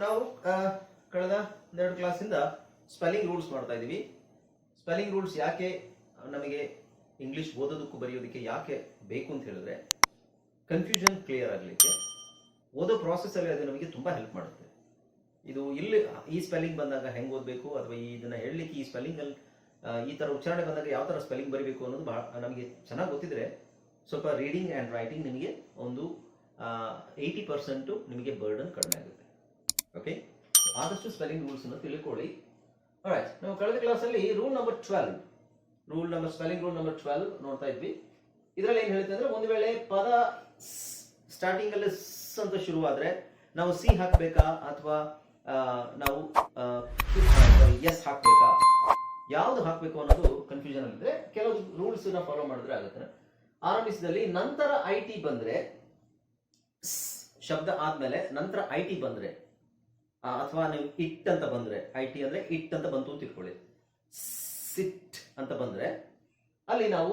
ನಾವು ಕಳೆದ ಒಂದೆರಡು ಕ್ಲಾಸಿಂದ ಸ್ಪೆಲ್ಲಿಂಗ್ ರೂಲ್ಸ್ ಮಾಡ್ತಾ ಇದ್ದೀವಿ. ಸ್ಪೆಲ್ಲಿಂಗ್ ರೂಲ್ಸ್ ಯಾಕೆ ನಮಗೆ ಇಂಗ್ಲಿಷ್ ಓದೋದಕ್ಕೂ ಬರೆಯೋದಕ್ಕೆ ಯಾಕೆ ಬೇಕು ಅಂತ ಹೇಳಿದ್ರೆ ಕನ್ಫ್ಯೂಷನ್ ಕ್ಲಿಯರ್ ಆಗಲಿಕ್ಕೆ ಓದೋ ಪ್ರಾಸೆಸಲ್ಲಿ ಅದು ನಮಗೆ ತುಂಬಾ ಹೆಲ್ಪ್ ಮಾಡುತ್ತೆ. ಇದು ಇಲ್ಲಿ, ಈ ಸ್ಪೆಲ್ಲಿಂಗ್ ಬಂದಾಗ ಹೆಂಗೆ ಓದಬೇಕು ಅಥವಾ ಈ ಇದನ್ನ ಹೇಳಲಿಕ್ಕೆ ಈ ಸ್ಪೆಲ್ಲಿಂಗ್ ಅಲ್ಲಿ ಈ ತರ ಉಚ್ಚಾರಣೆ ಬಂದಾಗ ಯಾವ ತರ ಸ್ಪೆಲ್ಲಿಂಗ್ ಬರೀಬೇಕು ಅನ್ನೋದು ಭಾಳ ನಮಗೆ ಚೆನ್ನಾಗಿ ಗೊತ್ತಿದ್ರೆ ಸ್ವಲ್ಪ ರೀಡಿಂಗ್ ಆ್ಯಂಡ್ ರೈಟಿಂಗ್ ನಿಮಗೆ ಒಂದು ಏಯ್ಟಿ ಪರ್ಸೆಂಟು ನಿಮಗೆ ಬರ್ಡನ್ ಕಡಿಮೆ ಆಗುತ್ತೆ. ಓಕೆ ಆದಷ್ಟು ಸ್ಪೆಲ್ಲಿಂಗ್ ರೂಲ್ಸ್ ಅನ್ನು ತಿಳ್ಕೊಳ್ಳಿ. ರೈಟ್ ನಾವು ಕಳೆದ ಕ್ಲಾಸಲ್ಲಿ rule number twelve rule number spelling rule number twelve ನೋಡ್ತಾ ಇದ್ವಿ. ಇದರಲ್ಲಿ ಏನು ಹೇಳುತ್ತೆ ಅಂದ್ರೆ ಒಂದು ವೇಳೆ ಪದ ಸ್ಟಾರ್ಟಿಂಗ್ ಅಲ್ಲಿ ಸ್ ಅಂತ ಶುರುವಾದ್ರೆ ನಾವು ಸಿ ಹಾಕ್ಬೇಕಾ ಅಥವಾ ನಾವು ಎಸ್ ಹಾಕ್ಬೇಕಾ ಯಾವ್ದು ಹಾಕ್ಬೇಕು ಅನ್ನೋದು ಕನ್ಫ್ಯೂಷನ್ ಆಗಿದ್ರೆ ಕೆಲವು ರೂಲ್ಸ್ ಫಾಲೋ ಮಾಡಿದ್ರೆ ಆಗುತ್ತೆ. ಆರಂಭಿಸಿದಲ್ಲಿ ನಂತರ ಐ ಟಿ ಬಂದ್ರೆ ಶಬ್ದ ಆದ್ಮೇಲೆ ನಂತರ ಐ ಟಿ ಬಂದ್ರೆ ಅಥವಾ ನೀವು ಇಟ್ ಅಂತ ಬಂದ್ರೆ ಐ ಟಿ ಅಂದ್ರೆ ಇಟ್ ಅಂತ ಬಂತು ಅಂತ ಸಿಟ್ ಅಂತ ಬಂದ್ರೆ, ಅಲ್ಲಿ ನಾವು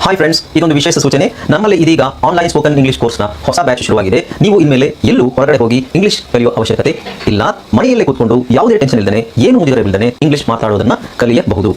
ಹಾಯ್ ಫ್ರೆಂಡ್ಸ್ ಇದೊಂದು ವಿಶೇಷ ಸೂಚನೆ. ನಮ್ಮಲ್ಲಿ ಇದೀಗ ಆನ್ಲೈನ್ ಸ್ಪೋಕನ್ ಇಂಗ್ಲಿಷ್ ಕೋರ್ಸ್ನ ಹೊಸ ಬ್ಯಾಚ್ ಶುರುವಾಗಿದೆ. ನೀವು ಇನ್ಮೇಲೆ ಎಲ್ಲೂ ಹೊರಗಡೆ ಹೋಗಿ ಇಂಗ್ಲಿಷ್ ಕಲಿಯುವ ಅವಶ್ಯಕತೆ ಇಲ್ಲ. ಮನೆಯಲ್ಲೇ ಕೂತ್ಕೊಂಡು ಯಾವುದೇ ಟೆನ್ಷನ್ ಇಲ್ಲದೆ ಏನು ಮುಗಿದಿರಬಿಲ್ಲದೆ ಇಂಗ್ಲಿಷ್ ಮಾತಾಡೋದನ್ನ ಕಲಿಯಬಹುದು.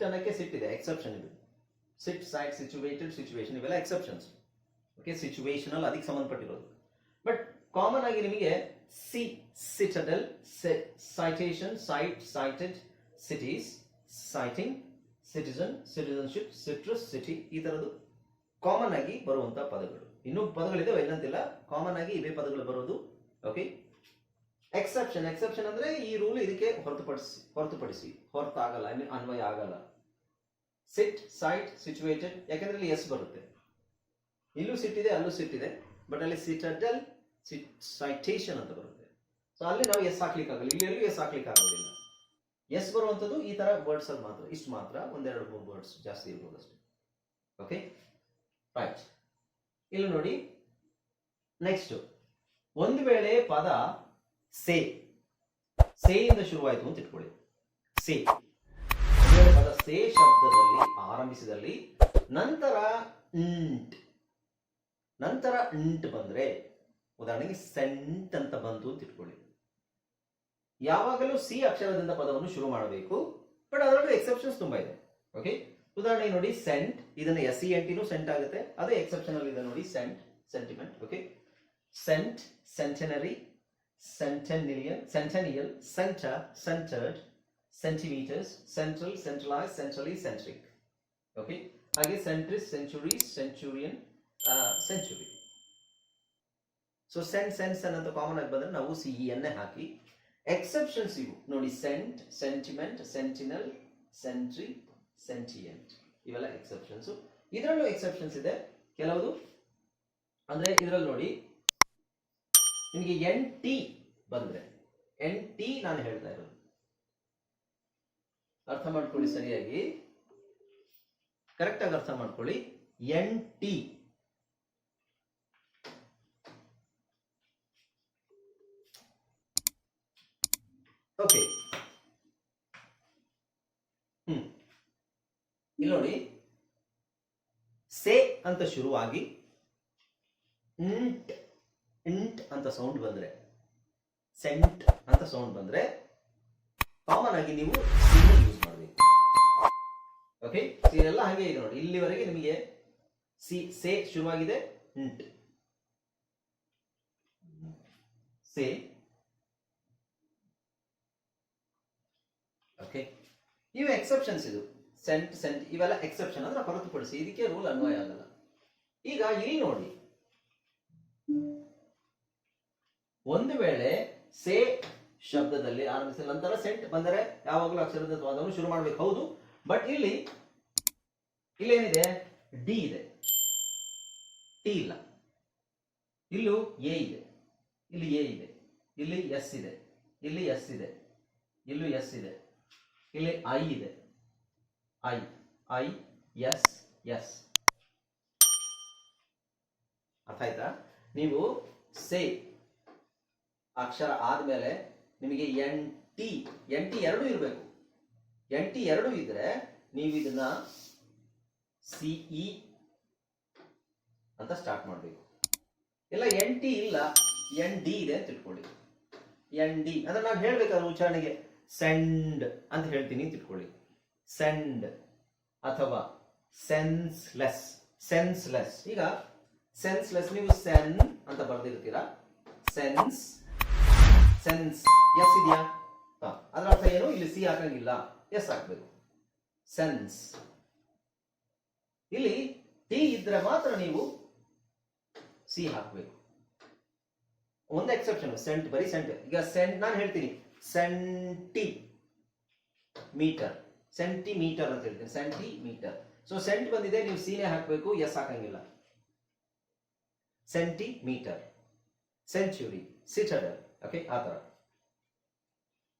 ಸಿಟ್ ಅನ್ನಕ್ಕೆ ಸಿಟ್ ಇದೆ ಎಕ್ಸೆಪ್ಷನ್ ಇದು. ಸಿಟ್ ಸೈಟ್ ಸಿಚುವೇಟೆಡ್ ಸಿಚುವೇಶನ್ ಇವೆಲ್ಲ ಎಕ್ಸೆಪ್ಷನ್ಸ್ ಓಕೆ ಸಿಚುವೇಶನಲ್ ಅದಕ್ಕೆ ಸಂಬಂಧಪಟ್ಟಿರೋದು. ಬಟ್ ಕಾಮನ್ ಆಗಿ ನಿಮಗೆ C citadel citation site cited cities sighting citizen citizenship citrus city ಈ ತರದ್ದು ಕಾಮನ್ ಆಗಿ ಬರುವಂಥ ಪದಗಳು. ಇನ್ನೂ ಪದಗಳಿದಾವೆ ಇಲ್ಲಂತಿಲ್ಲ ಕಾಮನ್ ಆಗಿ ಇವೇ ಪದಗಳು ಬರೋದು. ಓಕೆ ಎಕ್ಸೆಪ್ಷನ್ ಎಕ್ಸೆಪ್ಷನ್ ಅಂದರೆ ಈ ರೂಲ್ ಇದಕ್ಕೆ ಹೊರತುಪಡಿಸಿ ಹೊರತುಪಡಿಸಿ. ಹೊರತಾಗಲ್ಲ ಐ ಮೀನ್ ಅನ್ವಯ ಆಗಲ್ಲ. ಸಿಟ್ ಸೈಟ್ ಸಿಚುವೇಟೆಡ್ ಯಾಕಂದ್ರೆ ಇಲ್ಲಿ ಎಸ್ ಬರುತ್ತೆ. ಇಲ್ಲೂ ಸಿಟ್ ಇದೆ, ಅಲ್ಲೂ ಸಿಟ್ ಇದೆ. ಬಟ್ ಅಲ್ಲಿ ಸಿಟಡಲ್ ಸೈಟೇಷನ್ ಅಂತ ಬರುತ್ತೆ. ಸೊ ಅಲ್ಲಿ ನಾವು ಎಸ್ ಹಾಕ್ಲಿಕ್ಕಾಗಲ್ಲ. ಇಲ್ಲಿ ಎಲ್ಲೂ ಎಸ್ ಹಾಕ್ಲಿಕ್ಕಾಗೋದಿಲ್ಲ. ಎಸ್ ಬರುವಂಥದ್ದು ಈ ತರ ವರ್ಡ್ಸ್ ಅಲ್ಲಿ ಮಾತ್ರ, ಇಷ್ಟು ಮಾತ್ರ, ಒಂದೆರಡು ಮೂರು ವರ್ಡ್ಸ್ ಜಾಸ್ತಿ ಇರ್ಬೋದು ಅಷ್ಟೇ ಓಕೆ ರೈಟ್ ಇಲ್ಲಿ ನೋಡಿ. ನೆಕ್ಸ್ಟ್ ಒಂದು ವೇಳೆ ಪದ ಸೇ ಇಂದ ಶುರುವಾಯಿತು ಅಂತ ಇಟ್ಕೊಳ್ಳಿ. ಸೇ. ಸೇ ಶಬ್ದದಲ್ಲಿ ಆರಂಭಿಸಿದಲ್ಲಿ ನಂತರ ಇಂಟ್ ನಂತರ ಇಂಟ್ ಬಂದ್ರೆ, ಉದಾಹರಣೆಗೆ ಸೆಂಟ್ ಅಂತ ಬಂತು ಅಂತ ಇಟ್ಕೊಳ್ಳಿ. ಯಾವಾಗಲೂ ಸಿ ಅಕ್ಷರದಿಂದ ಪದವನ್ನು ಶುರು ಮಾಡಬೇಕು, ಬಟ್ ಅದರಲ್ಲೂ ಎಕ್ಸೆಪ್ಷನ್ಸ್ ತುಂಬಾ ಇದೆ. ಓಕೆ ಉದಾಹರಣೆ ನೋಡಿ, ಸೆಂಟ್, ಇದನ್ನ ಎಸ್ ಸಿ ಎನ್ ಟಿನೂ ಸೆಂಟ್ ಆಗುತ್ತೆ. ಅದೇ ಎಕ್ಸೆಪ್ಷನಲ್ ಇದೆ ನೋಡಿ, cent, sentiment. Okay cent, centenary centennial centennial centre centred centimetres central centralise centric. Centric okay ಹಾಗೆ sentries centurion, centurion century so cent sense ಅಂತ ಕಾಮನ್ ಆಗಿ ಬಂದ್ರೆ ನಾವು ಸಿ ಇ ಎನ್ನೇ ಹಾಕಿ. ಎಕ್ಸೆಪ್ಷನ್ಸ್ ಇವು. ನೋಡಿ cent sentiment sentinel sentry sentient ಇವೆಲ್ಲ ಎಕ್ಸೆಪ್ಷನ್ಸ್ ಇದರಲ್ಲೂ ಎಕ್ಸೆಪ್ಷನ್ಸ್ ಇದೆ. ಕೆಲವುದು. ಅಂದ್ರೆ ಇದರಲ್ಲಿ ನೋಡಿ ನಿಮಗೆ ಎನ್ ಟಿ ಬಂದ್ರೆ. ಎನ್ ಟಿ ನಾನು ಹೇಳ್ತಾ ಇರೋದು. ಅರ್ಥ ಮಾಡ್ಕೊಳ್ಳಿ ಸರಿಯಾಗಿ. ಕರೆಕ್ಟ್ ಆಗಿ ಅರ್ಥ ಮಾಡ್ಕೊಳ್ಳಿ. N T okay hmm. ಇಲ್ಲಿ ನೋಡಿ. ಸೇ ಅಂತ ಶುರುವಾಗಿ ಇಂಟ್ ಇಂಟ್ ಅಂತ ಸೌಂಡ್ ಬಂದ್ರೆ, ಸೆಂಟ್ ಅಂತ ಸೌಂಡ್ ಬಂದ್ರೆ ಕಾಮನ್ ಆಗಿ ನೀವು ಇದೆಲ್ಲ ಹಾಗೆ ಇದೆ ನೋಡಿ. ಇಲ್ಲಿವರೆಗೆ ನಿಮಗೆ ಸಿ ಸೇ ಶುರುವಾಗಿದೆ. ಉಂಟ್ ಸೇ. ಓಕೆ ಇವು ಎಕ್ಸೆಪ್ಷನ್ಸ್ ಇದು. ಸೆಂಟ್ ಸೆಂಟ್ ಇವೆಲ್ಲ ಎಕ್ಸೆಪ್ಷನ್ ಅಂದ್ರೆ ಹೊರತುಪಡಿಸಿ. ಇದಕ್ಕೆ ರೂಲ್ ಅನ್ವಯ ಆಗಲ್ಲ. ಈಗ ಇಲ್ಲಿ ನೋಡಿ. ಒಂದು ವೇಳೆ ಸೇ ಶಬ್ದದಲ್ಲಿ ಆರಂಭಿಸಿದ ನಂತರ ಸೆಂಟ್ ಬಂದರೆ ಯಾವಾಗಲೂ ಅಕ್ಷರದ ವಾದವನ್ನು ಶುರು ಮಾಡಬೇಕು. ಹೌದು. ಬಟ್ ಇಲ್ಲಿ ಇಲ್ಲೇನಿದೆ? ಡಿ ಇದೆ. ಟಿ ಇಲ್ಲ. ಇಲ್ಲೂ ಎ ಇದೆ. ಇಲ್ಲಿ ಎ ಇದೆ. ಇಲ್ಲಿ ಎಸ್ ಇದೆ. ಇಲ್ಲಿ ಎಸ್ ಇದೆ. ಇಲ್ಲೂ ಎಸ್ ಇದೆ. ಇಲ್ಲಿ ಐ ಇದೆ. ಐ ಐ ಎಸ್ ಎಸ್ ಅರ್ಥ ಆಯ್ತಾ? ನೀವು ಸೇ ಅಕ್ಷರ ಆದ್ಮೇಲೆ ನಿಮಗೆ ಎನ್ ಟಿ ಎನ್ ಟಿ ಎರಡು ಇರಬೇಕು. ಎನ್ ಟಿ ಎರಡು ಇದ್ರೆ ನೀವು ಇದನ್ನ ಸಿಇ ಅಂತ ಸ್ಟಾರ್ಟ್ ಮಾಡಬೇಕು. ಇಲ್ಲ ಎನ್ ಟಿ ಇಲ್ಲ. ಎನ್ ಡಿ ಇದೆ ಅಂತ ತಿಳ್ಕೊಳ್ಳಿ. ಎನ್ ಡಿ ಅಂದ್ರೆ ನಾವು ಹೇಳ್ಬೇಕಾದ್ರೆ ಉಚ್ಚಾರಣೆಗೆ ಸೆಂಡ್ ಅಂತ ಹೇಳ್ತೀನಿ ತಿಳ್ಕೊಳ್ಳಿ. ಸೆಂಡ್ ಅಥವಾ ಸೆನ್ಸ್ಲೆಸ್ ಸೆನ್ಸ್ಲೆಸ್ ಈಗ ಸೆನ್ಸ್ಲೆಸ್ ನೀವು ಸೆನ್ ಅಂತ ಬರ್ದಿರ್ತೀರಾ? ಸೆನ್ಸ್ ಸೆನ್ಸ್ ಎಸ್ ಇದೆಯಾ? ಅದರ ಅರ್ಥ ಏನು? ಇಲ್ಲಿ ಸಿ ಹಾಕಂಗಿಲ್ಲ. ಎಸ್ ಹಾಕ್ಬೇಕು. ಸೆನ್ಸ್ ಇಲ್ಲಿ ಟಿ ಇದ್ರೆ ಮಾತ್ರ ನೀವು ಸಿ ಹಾಕಬೇಕು. ಒಂದು ಎಕ್ಸೆಪ್ಷನ್ ಸೆಂಟ್ ಬರೀ ಸೆಂಟ್ ಈಗ ಸೆಂಟ್ ನಾನು ಹೇಳ್ತೀನಿ. ಸೆಂಟಿ ಮೀಟರ್ ಸೆಂಟಿಮೀಟರ್ ಅಂತ ಹೇಳ್ತೀನಿ. ಸೆಂಟಿಮೀಟರ್ ಸೊ ಸೆಂಟ್ ಬಂದಿದೆ, ನೀವು ಸೀನೆ ಹಾಕಬೇಕು ಎಸ್ ಹಾಕಂಗಿಲ್ಲ. ಸೆಂಟಿಮೀಟರ್ ಸೆಂಚುರಿ ಸಿಟಡಲ್ ಓಕೆ ಆ ಥರ.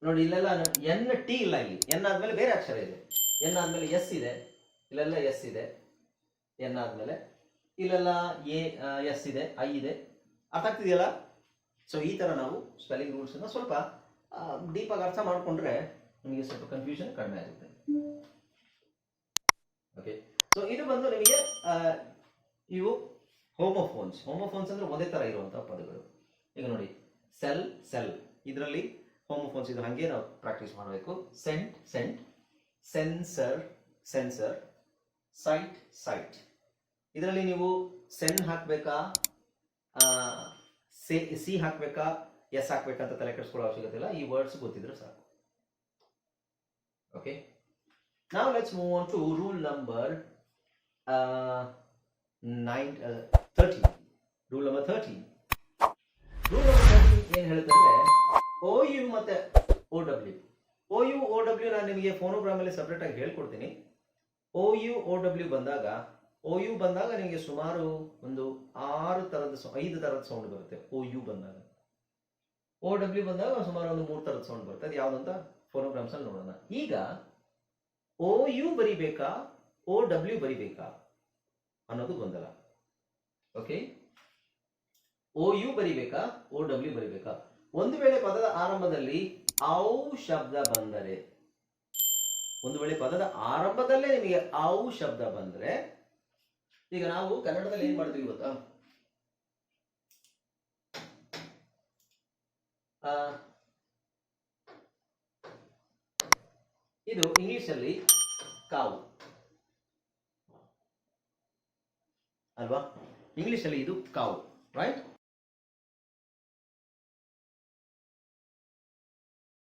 ನೋಡಿ, ಇಲ್ಲೆಲ್ಲ ಎನ್ ಟಿ ಇಲ್ಲ ಇಲ್ಲಿ. ಎನ್ ಆದ್ಮೇಲೆ ಬೇರೆ ಅಕ್ಷರ ಇದೆ. ಎನ್ ಆದ್ಮೇಲೆ ಎಸ್ ಇದೆ. ಇಲ್ಲೆಲ್ಲ ಎಸ್ ಇದೆ. ಎನ್ ಆದ್ಮೇಲೆ. ಇಲ್ಲೆಲ್ಲ ಎ ಎಸ್ ಇದೆ ಐ ಇದೆ. ಅರ್ಥ ಆಗ್ತಿದೆಯಲ್ಲ? ಸೊ ಈ ತರ ನಾವು ಸ್ಪೆಲ್ಲಿಂಗ್ ರೂಲ್ಸ್ ಅನ್ನ ಸ್ವಲ್ಪ ಡೀಪಾಗಿ ಆಗಿ ಅರ್ಥ ಮಾಡಿಕೊಂಡ್ರೆ ನಿಮಗೆ ಸ್ವಲ್ಪ ಕನ್ಫ್ಯೂಷನ್ ಕಡಿಮೆ ಆಗುತ್ತೆ. ಓಕೆ ಸೊ ಇದು ಬಂದು ನಿಮಗೆ ಆ, ಇವು ಹೋಮೋಫೋನ್ಸ್ ಹೋಮೋಫೋನ್ಸ್ ಅಂದ್ರೆ ಒಂದೇ ತರ ಇರುವಂಥ ಪದಗಳು. ಈಗ ನೋಡಿ ಸೆಲ್ ಸೆಲ್ ಇದರಲ್ಲಿ ಹೋಮೋಫೋನ್ಸ್ ಇದು ಹಾಗೆ ನಾವು ಪ್ರಾಕ್ಟೀಸ್ ಮಾಡಬೇಕು. Cent cent sensor sensor site site ಇದರಲ್ಲಿ ನೀವು ಸೆನ್ ಹಾಕ್ಬೇಕಾ? ಸಿ ಹಾಕ್ಬೇಕಾ? ಎಸ್ ಹಾಕ್ಬೇಕಾ ಅಂತ ತಲೆ ಕೆಡಿಸ್ಕೊಳ್ಳೋ ಅವಶ್ಯಕತೆ ಇಲ್ಲ. ಈ ವರ್ಡ್ಸ್ ಗೊತ್ತಿದ್ರೆ ಸಾಕು. ಓಕೆ ನಾವು let's move on to rule number nine thirty rule number thirteen rule number thirteen ಏನು ಹೇಳುತ್ತಂದ್ರೆ ಓ ಯು ಮತ್ತೆ O W O U O W ನಾನು ನಿಮಗೆ ಫೋನೋಗ್ರಾಮಲ್ಲಿ ಸಪ್ರೇಟ್ ಆಗಿ ಹೇಳ್ಕೊಡ್ತೀನಿ. ಓ ಯು ಓ ಡಬ್ಲ್ಯೂ ಬಂದಾಗ ಓ ಯು ಬಂದಾಗ ನಿಮಗೆ ಸುಮಾರು ಒಂದು ಆರು ತರದ ಐದು ತರದ ಸೌಂಡ್ ಬರುತ್ತೆ ಓ ಯು ಬಂದಾಗ. ಓ ಡಬ್ಲ್ಯೂ ಬಂದಾಗ ಸುಮಾರು ಒಂದು ಮೂರು ತರದ ಸೌಂಡ್ ಬರುತ್ತೆ. ಅದು ಯಾವ್ದಂತ ಫೋನೋಗ್ರಾಮ್ಸ್ ಅಲ್ಲಿ ನೋಡೋಣ. ಈಗ ಓ ಯು ಬರಿಬೇಕಾ ಓ ಡಬ್ಲ್ಯೂ ಬರಿಬೇಕಾ ಅನ್ನೋದು ಗೊಂದಲ. ಓಕೆ ಓ ಯು ಬರಿಬೇಕಾ ಓ ಡಬ್ಲ್ಯೂ ಬರಿಬೇಕಾ? ಒಂದು ವೇಳೆ ಪದದ ಆರಂಭದಲ್ಲಿ ಔ ಶಬ್ದ ಬಂದರೆ, ಒಂದು ವೇಳೆ ಪದದ ಆರಂಭದಲ್ಲೇ ನಿಮಗೆ ಔ ಶಬ್ದ ಬಂದ್ರೆ ಈಗ ನಾವು ಕನ್ನಡದಲ್ಲಿ ಏನ್ ಮಾಡ್ತೀವಿ ಗೊತ್ತಾ? ಇದು ಇಂಗ್ಲಿಷ್ ಅಲ್ಲಿ ಕಾವು. ಅಲ್ವಾ? ಇಂಗ್ಲಿಷ್ ಅಲ್ಲಿ ಇದು ಕಾವು ರೈಟ್